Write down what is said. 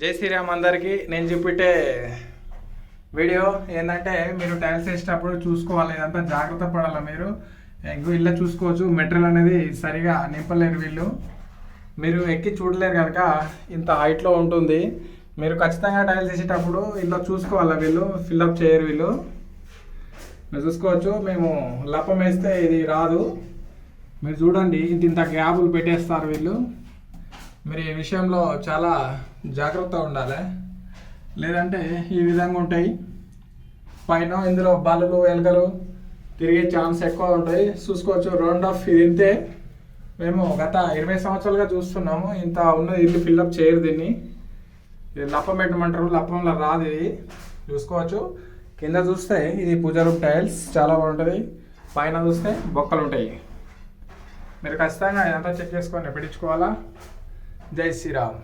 జై శ్రీరామ్ అందరికీ. నేను చూపెట్టే వీడియో ఏంటంటే మీరు టైల్స్ వేసేటప్పుడు చూసుకోవాలి. ఇదంతా జాగ్రత్త పడాలి మీరు? ఇంకో ఇల్లు చూసుకోవచ్చు. మెటీరియల్ అనేది సరిగా నింపలేరు వీళ్ళు. మీరు ఎక్కి చూడలేరు కనుక ఇంత హైట్లో ఉంటుంది. మీరు ఖచ్చితంగా టైల్స్ వేసేటప్పుడు ఇలా చూసుకోవాలి వీళ్ళు? ఫిల్అప్ చేయరు వీళ్ళు. మీరు చూసుకోవచ్చు. మేము లప్పం వేస్తే ఇది రాదు. మీరు చూడండి ఇంత గ్యాపులు పెట్టేస్తారు వీళ్ళు. మీరు ఈ విషయంలో చాలా జాగ్రత్తగా ఉండాలి. లేదంటే ఈ విధంగా ఉంటాయి. పైన ఇందులో బల్లులు ఎలుకలు తిరిగే ఛాన్స్ ఎక్కువ ఉంటాయి. చూసుకోవచ్చు రౌండ్ ఆఫ్ ఇది ఇంతే. మేము గత ఇరవై సంవత్సరాలుగా చూస్తున్నాము. ఇంత ఉన్న ఇల్లు ఫిల్అప్ చేయరు దీన్ని. ఇది లప్పం పెట్టమంటారు. లప్పంలో రాదు ఇది. చూసుకోవచ్చు. కింద చూస్తే ఇది పూజారు టైల్స్. చాలా బాగుంటుంది. పైన చూస్తే బొక్కలు ఉంటాయి. మీరు ఖచ్చితంగా ఇదంతా చెక్ చేసుకొని పెట్టించుకోవాలా? జై శ్రీరామ్